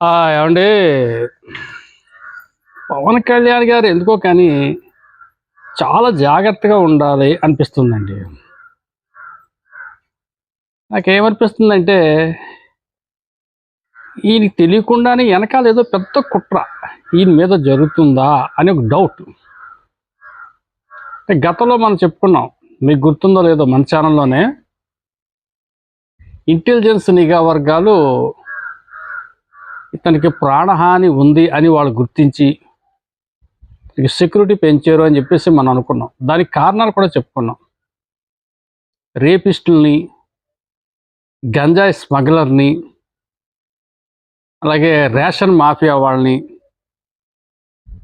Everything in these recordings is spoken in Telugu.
ఏమండి? పవన్ కళ్యాణ్ గారు ఎందుకో కానీ చాలా జాగ్రత్తగా ఉండాలి అనిపిస్తుందండి. నాకేమనిపిస్తుందంటే ఈయనకి తెలియకుండానే వెనకాల ఏదో పెద్ద కుట్ర ఈయన మీద జరుగుతుందా అని ఒక డౌట్ గతంలో మనం చెప్పుకున్నాం మీకు గుర్తుందో లేదో మన ఛానల్లోనే ఇంటెలిజెన్స్ నిఘా వర్గాలు ఇతనికి ప్రాణహాని ఉంది అని వాళ్ళు గుర్తించి సెక్యూరిటీ పెంచారు అని చెప్పేసి మనం అనుకున్నాం. దానికి కారణాలు కూడా చెప్పుకున్నాం. రేపిస్టుల్ని గంజాయి స్మగ్లర్ని అలాగే రేషన్ మాఫియా వాళ్ళని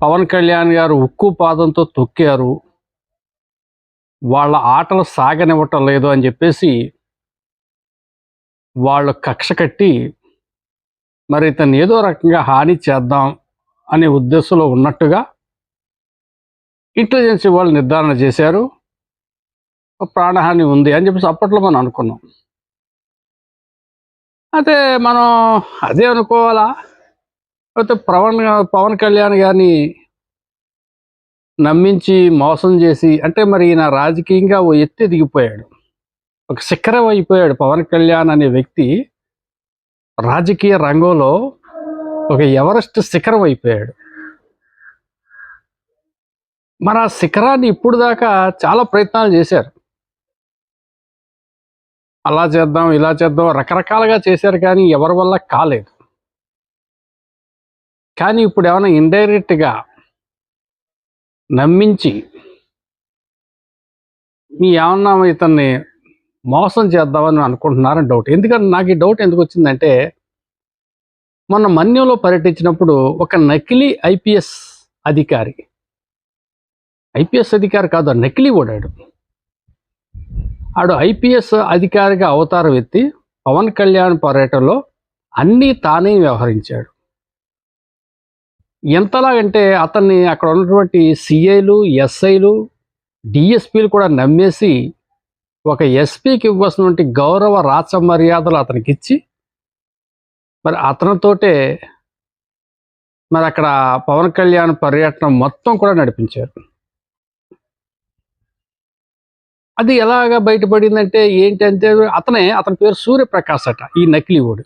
పవన్ కళ్యాణ్ గారు ఉక్కు పాదంతో తొక్కారు. వాళ్ళ ఆటలు సాగనివ్వటం లేదు అని చెప్పేసి వాళ్ళు కక్ష కట్టి మరి ఇతను ఏదో రకంగా హాని చేద్దాం అనే ఉద్దేశంలో ఉన్నట్టుగా ఇంటెలిజెన్సీ వాళ్ళు నిర్ధారణ చేశారు. ప్రాణహాని ఉంది అని చెప్పేసి అప్పట్లో మనం అనుకున్నాం. అయితే మనం అదే అనుకోవాలా? అయితే పవన్ పవన్ కళ్యాణ్ గారిని నమ్మించి మోసం చేసి అంటే మరి ఈయన రాజకీయంగా ఓ ఎత్తి దిగిపోయాడు ఒక శిఖరం అయిపోయాడు పవన్ కళ్యాణ్ అనే వ్యక్తి. రాజకీయ రంగంలో ఒక ఎవరెస్ట్ శిఖరం అయిపోయాడు. మరి ఆ శిఖరాన్ని ఇప్పుడు దాకా చాలా ప్రయత్నాలు చేశారు. అలా చేద్దాం ఇలా చేద్దాం రకరకాలుగా చేశారు కానీ ఎవరి వల్ల కాలేదు. కానీ ఇప్పుడు ఏమైనా ఇండైరెక్ట్గా నమ్మించి మీ ఏమన్నా ఇతన్ని మోసం చేద్దామని అనుకుంటున్నారని డౌట్ ఎందుకంటే నాకు ఈ డౌట్ ఎందుకు వచ్చిందంటే మొన్న మన్యంలో పర్యటించినప్పుడు ఒక నకిలీ ఐపీఎస్ అధికారి ఐపీఎస్ అధికారి కాదు నకిలీ ఓడాడు. ఆడు ఐపీఎస్ అధికారిగా అవతారం ఎత్తి పవన్ కళ్యాణ్ పర్యటనలో అన్నీ తానే వ్యవహరించాడు. ఎంతలాగంటే అతన్ని అక్కడ ఉన్నటువంటి సిఐలు ఎస్ఐలు డిఎస్పీలు కూడా నమ్మేసి ఒక ఎస్పీకి ఇవ్వాల్సినటువంటి గౌరవ రాచ మర్యాదలు అతనికి ఇచ్చి మరి అతనితోటే మరి అక్కడ పవన్ కళ్యాణ్ పర్యటన మొత్తం కూడా నడిపించారు. అది ఎలాగా బయటపడిందంటే ఏంటంటే అతనే అతని పేరు సూర్యప్రకాశ్ అట ఈ నకిలీ ఓడు.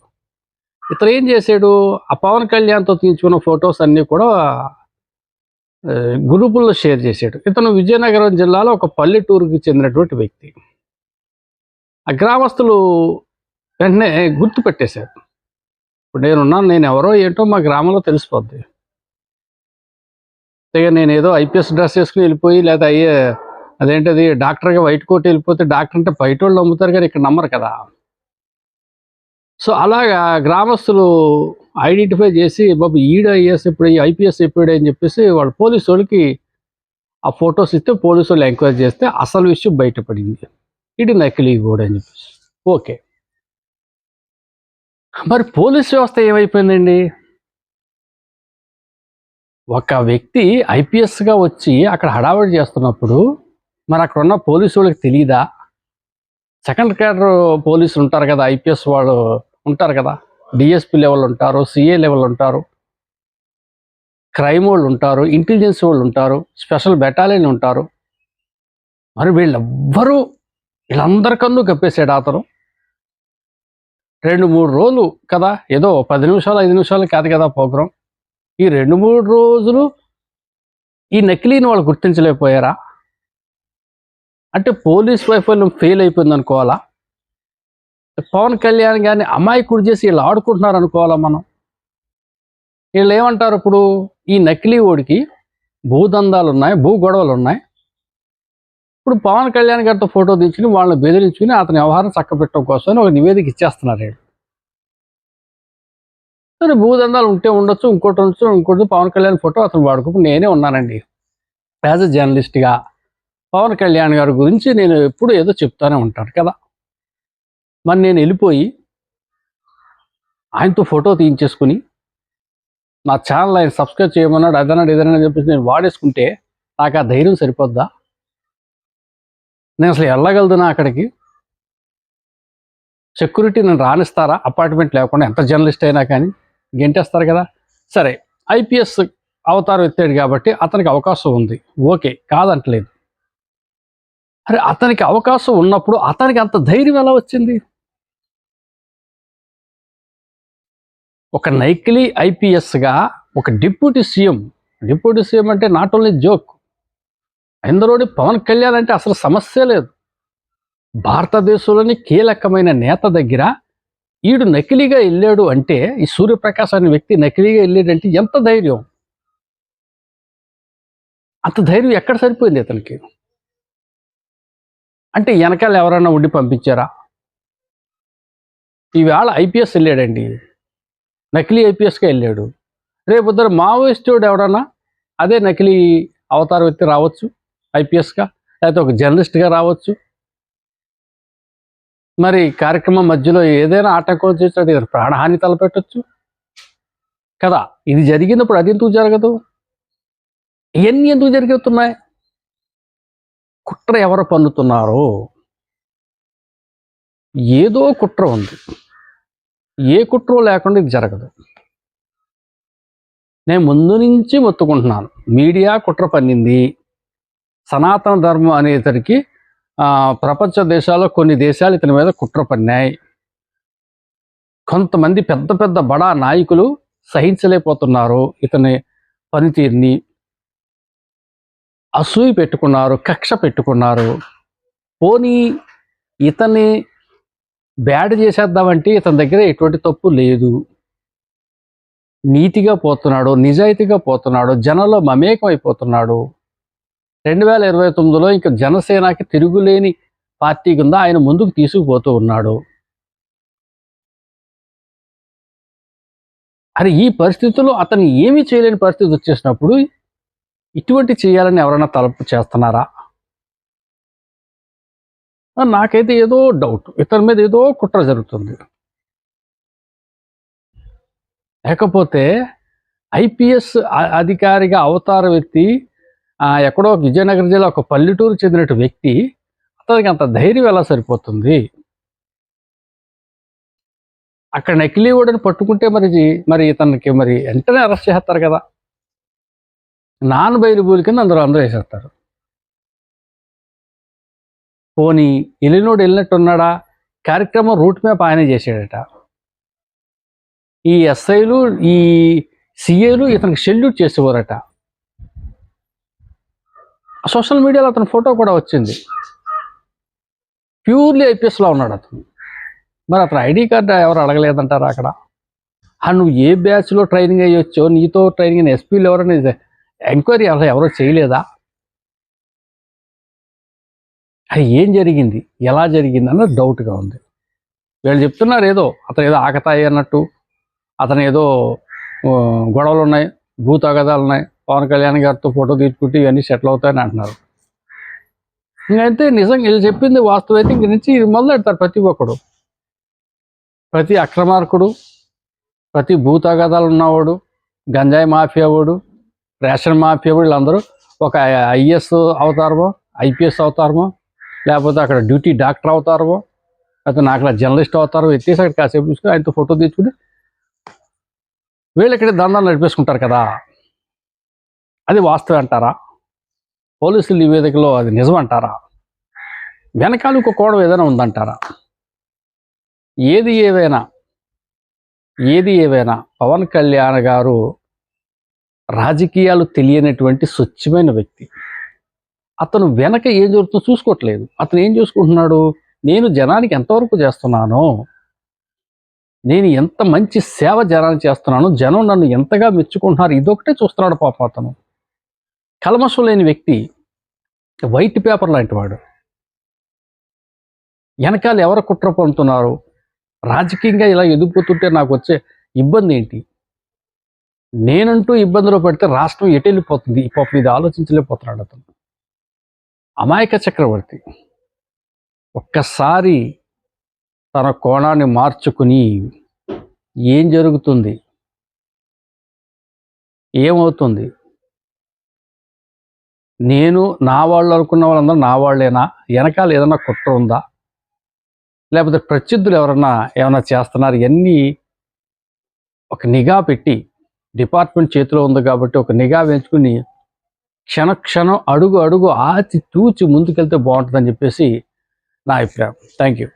ఇతను ఏం చేశాడు ఆ పవన్ కళ్యాణ్తో తీయించుకున్న ఫొటోస్ అన్నీ కూడా గ్రూపుల్లో షేర్ చేశాడు. ఇతను విజయనగరం జిల్లాలో ఒక పల్లెటూరుకి చెందినటువంటి వ్యక్తి. ఆ గ్రామస్తులు వెంటనే గుర్తుపెట్టేశారు ఇప్పుడు నేనున్నాను నేను ఎవరో ఏంటో మా గ్రామంలో తెలిసిపోద్ది. అంతేగా నేను ఏదో ఐపీఎస్ డ్రెస్ వేసుకుని వెళ్ళిపోయి లేదా అయ్యే అదేంటది డాక్టర్గా వైట్ కోట్ వెళ్ళిపోతే డాక్టర్ అంటే బయట వాళ్ళు నమ్ముతారు కానీ ఇక్కడ నమ్మరు కదా. సో అలాగా గ్రామస్తులు ఐడెంటిఫై చేసి బాబు ఈడ ఐఎస్ ఇప్పుడు ఐపీఎస్ ఎప్పుడు అని చెప్పేసి వాళ్ళు పోలీసు వాళ్ళకి ఆ ఫొటోస్ ఇస్తే పోలీసు వాళ్ళు ఎంక్వైరీ చేస్తే అసలు విషయం బయటపడింది. ఇది నకిలీ కూడా అని చెప్పేసి. ఓకే. మరి పోలీస్ వ్యవస్థ ఏమైపోయిందండి? ఒక వ్యక్తి ఐపీఎస్గా వచ్చి అక్కడ హడావిడి చేస్తున్నప్పుడు మరి అక్కడ ఉన్న పోలీసు వాళ్ళకి తెలియదా సెకండ్ క్యాడర్ పోలీసులు ఉంటారు కదా ఐపీఎస్ వాళ్ళు ఉంటారు కదా డిఎస్పి లెవెల్ ఉంటారు సిఏ లెవెల్ ఉంటారు క్రైమ్ వాళ్ళు ఉంటారు ఇంటెలిజెన్స్ వాళ్ళు ఉంటారు స్పెషల్ బెటాలియన్ ఉంటారు. మరి వీళ్ళెవ్వరూ వీళ్ళందరికందు కప్పేశాడు అతను రెండు మూడు రోజులు కదా ఏదో పది నిమిషాలు ఐదు నిమిషాలు కాదు కదా ప్రోగ్రాం ఈ రెండు మూడు రోజులు ఈ నకిలీని వాళ్ళు గుర్తించలేకపోయారా? అంటే పోలీస్ వైఫల్యం ఫెయిల్ అయిపోయింది అనుకోవాలా? పవన్ కళ్యాణ్ గారిని అమాయకుడు చేసి వీళ్ళు ఆడుకుంటున్నారు అనుకోవాలా మనం? వీళ్ళు ఏమంటారు ఇప్పుడు? ఈ నకిలీ ఓడికి భూదందాలు ఉన్నాయి భూ గొడవలు ఉన్నాయి ఇప్పుడు పవన్ కళ్యాణ్ గారితో ఫోటో తీసుకుని వాళ్ళని బెదిరించుకుని అతని వ్యవహారం చక్కబెట్టడం కోసం ఒక నివేదిక ఇచ్చేస్తున్నారు వీళ్ళు సరే భూదందాలు ఉంటే ఉండొచ్చు ఇంకోటి ఉండొచ్చు ఇంకోటి పవన్ కళ్యాణ్ ఫోటో అతను వాడుకో నేనే ఉన్నానండి. యాజ్ అ జర్నలిస్ట్గా పవన్ కళ్యాణ్ గారి గురించి నేను ఎప్పుడు ఏదో చెప్తానే ఉంటాను కదా. మరి నేను వెళ్ళిపోయి ఆయనతో ఫోటో తీయించేసుకుని నా ఛానల్ ఆయన సబ్స్క్రైబ్ చేయమన్నాడు అదన్నాడు ఏదైనా చెప్పేసి నేను వాడేసుకుంటే నాకు ఆ ధైర్యం సరిపోద్దా? నేను అసలు వెళ్ళగలుగుతున్నా అక్కడికి? సెక్యూరిటీ నేను రాణిస్తారా అపార్ట్మెంట్ లేకుండా ఎంత జర్నలిస్ట్ అయినా కానీ గెంటేస్తారు కదా? సరే ఐపీఎస్ అవతారం ఎత్తాడు కాబట్టి అతనికి అవకాశం ఉంది. ఓకే కాదంటలేదు. అరే అతనికి అవకాశం ఉన్నప్పుడు అతనికి అంత ధైర్యం ఎలా వచ్చింది? ఒక నైకిలీ ఐపీఎస్గా ఒక డిప్యూటీ సీఎం డిప్యూటీ సీఎం అంటే నాట్ ఓన్లీ జోక్ ఇందులోని పవన్ కళ్యాణ్ అంటే అసలు సమస్య లేదు. భారతదేశంలోని కీలకమైన నేత దగ్గర ఈడు నకిలీగా వెళ్ళాడు అంటే ఈ సూర్యప్రకాశ్ అనే వ్యక్తి నకిలీగా వెళ్ళాడంటే ఎంత ధైర్యం? అంత ధైర్యం ఎక్కడ సరిపోయింది అతనికి? అంటే వెనకాల ఎవరైనా ఉండి పంపించారా? ఈవేళ ఐపీఎస్ వెళ్ళాడండి. నకిలీ ఐపీఎస్గా వెళ్ళాడు. రేపు ఇద్దరు మావోయిస్టుడు ఎవడన్నా అదే నకిలీ అవతారం ఎత్తి రావచ్చు? ఐపీఎస్గా లేకపోతే ఒక జర్నలిస్ట్గా రావచ్చు. మరి కార్యక్రమం మధ్యలో ఏదైనా ఆటంకం చేసినట్టు ఇతను ప్రాణహాని తలపెట్టొచ్చు. కదా ఇది జరిగినప్పుడు అది ఎందుకు జరగదు? ఇవన్నీ ఎందుకు జరుగుతున్నాయి? కుట్ర ఎవరు పన్నుతున్నారో? ఏదో కుట్ర ఉంది. ఏ కుట్ర లేకుండా ఇది జరగదు. నేను ముందు నుంచి మొత్తుకుంటున్నాను. మీడియా కుట్ర పన్నింది. సనాతన ధర్మం అనే ఇతనికి ప్రపంచ దేశాల్లో కొన్ని దేశాలు ఇతని మీద కుట్ర పడినాయి. కొంతమంది పెద్ద పెద్ద బడా నాయకులు సహించలేకపోతున్నారు ఇతని పనితీరుని. అసూయి పెట్టుకున్నారు కక్ష పెట్టుకున్నారు. పోనీ ఇతన్ని బ్యాడ్ చేసేద్దామంటే ఇతని దగ్గర ఎటువంటి తప్పు లేదు. నీతిగా పోతున్నాడు నిజాయితీగా పోతున్నాడు జనంలో మమేకం అయిపోతున్నాడు రెండు వేల ఇరవై తొమ్మిదిలో ఇంకా జనసేనకి తిరుగులేని పార్టీ కింద ఆయన ముందుకు తీసుకుపోతూ ఉన్నాడు. అది ఈ పరిస్థితుల్లో అతను ఏమీ చేయలేని పరిస్థితి వచ్చేసినప్పుడు ఇటువంటి చేయాలని ఎవరైనా తలపు చేస్తున్నారా? నాకైతే ఏదో డౌట్ ఇతని మీద ఏదో కుట్ర జరుగుతుంది. లేకపోతే ఐపీఎస్ అధికారిగా అవతారం ఎత్తి ఎక్కడో విజయనగరం జిల్లా ఒక పల్లెటూరు చెందినట్టు వ్యక్తి అతనికి అంత ధైర్యం ఎలా సరిపోతుంది? అక్కడ నకిలీ ఓడని పట్టుకుంటే మరి మరి ఇతనికి మరి వెంటనే అరెస్ట్ చేస్తారు కదా. నాన్ బైరబుల్ కింద అందరూ అందరూ వేసేస్తారు. పోనీ వెళ్ళినోడు వెళ్ళినట్టున్నాడా? కార్యక్రమం రూట్ మ్యాప్ ఆయనే చేసాడట ఈ ఎస్ఐలు ఈ సిఏలు ఇతనికి సెల్యూట్ చేసేవారట. సోషల్ మీడియాలో అతని ఫోటో కూడా వచ్చింది. ప్యూర్లీ ఐపీఎస్లో ఉన్నాడు అతను. మరి అతను ఐడి కార్డు ఎవరు అడగలేదంటారా అక్కడ? ఆ నువ్వు ఏ బ్యాచ్లో ట్రైనింగ్ అయ్యొచ్చో నీతో ట్రైనింగ్ అయిన ఎస్పీలు ఎవరైనా ఎంక్వైరీ అసలు ఎవరో చేయలేదా? అది ఏం జరిగింది? ఎలా జరిగింది? అన్నది డౌట్గా ఉంది. వీళ్ళు చెప్తున్నారు ఏదో అతను ఏదో ఆకతాయి అన్నట్టు. అతను ఏదో గొడవలు ఉన్నాయి భూతగదాలు ఉన్నాయి. పవన్ కళ్యాణ్ గారితో ఫోటో తీసుకుంటే ఇవన్నీ సెటిల్ అవుతాయని అంటున్నారు. ఇంకైతే నిజంగా వీళ్ళు చెప్పింది వాస్తవం అయితే ఇంక నుంచి ఇది మొదలెడతారు ప్రతి ఒక్కడు. ప్రతి అక్రమార్కుడు ప్రతి భూతగదాలు ఉన్నవాడు గంజాయి మాఫియా వాడు రేషన్ మాఫియా వీళ్ళందరూ ఒక ఐఎస్ అవుతారమో ఐపీఎస్ అవుతారమో లేకపోతే అక్కడ డ్యూటీ డాక్టర్ అవుతారమో లేకపోతే నాకు జర్నలిస్ట్ అవుతారో ఎత్తేసి అక్కడ కాసేపు చూసుకుని ఆయనతో ఫోటో తీసుకుని వీళ్ళు ఇక్కడ దందాలు నడిపేసుకుంటారు కదా. అది వాస్తవం అంటారా? పోలీసుల నివేదికలో అది నిజం అంటారా వెనకాల ఒక కోణం ఏదైనా ఉందంటారా? ఏది ఏవైనా ఏది ఏవైనా పవన్ కళ్యాణ్ గారు రాజకీయాలు తెలియనటువంటి స్వచ్ఛమైన వ్యక్తి. అతను వెనక ఏం జరుగుతుందో చూసుకోవట్లేదు. అతను ఏం చూసుకుంటున్నాడు? నేను జనానికి ఎంతవరకు చేస్తున్నానో నేను ఎంత మంచి సేవ జనానికి చేస్తున్నాను జనం నన్ను ఎంతగా మెచ్చుకుంటున్నారు ఇదొకటే చూస్తున్నాడు పాప అతను. కల్మషం లేని వ్యక్తి వైట్ పేపర్ లాంటి వాడు. వెనకాల ఎవరు కుట్ర పొందుతున్నారు? రాజకీయంగా ఇలా ఎదిగిపోతుంటే నాకు వచ్చే ఇబ్బంది ఏంటి? నేనంటూ ఇబ్బందిలో పడితే రాష్ట్రం ఎటు వెళ్ళిపోతుంది? పాపం ఇది ఆలోచించలేకపోతున్నాడు అతను. అమాయక చక్రవర్తి ఒక్కసారి తన కోణాన్ని మార్చుకుని ఏం జరుగుతుంది? ఏమవుతుంది? నేను నా వాళ్ళు అనుకున్న వాళ్ళందరూ నా వాళ్ళేనా? వెనకాల ఏదైనా కుట్ర ఉందా? లేకపోతే ప్రత్యర్థులు ఎవరన్నా ఏమైనా చేస్తున్నారు? ఇవన్నీ ఒక నిఘా పెట్టి డిపార్ట్మెంట్ చేతిలో ఉంది కాబట్టి ఒక నిఘా పెంచుకుని క్షణ క్షణం అడుగు అడుగు ఆచి తూచి ముందుకెళ్తే బాగుంటుందని చెప్పేసి నా అభిప్రాయం. Thank you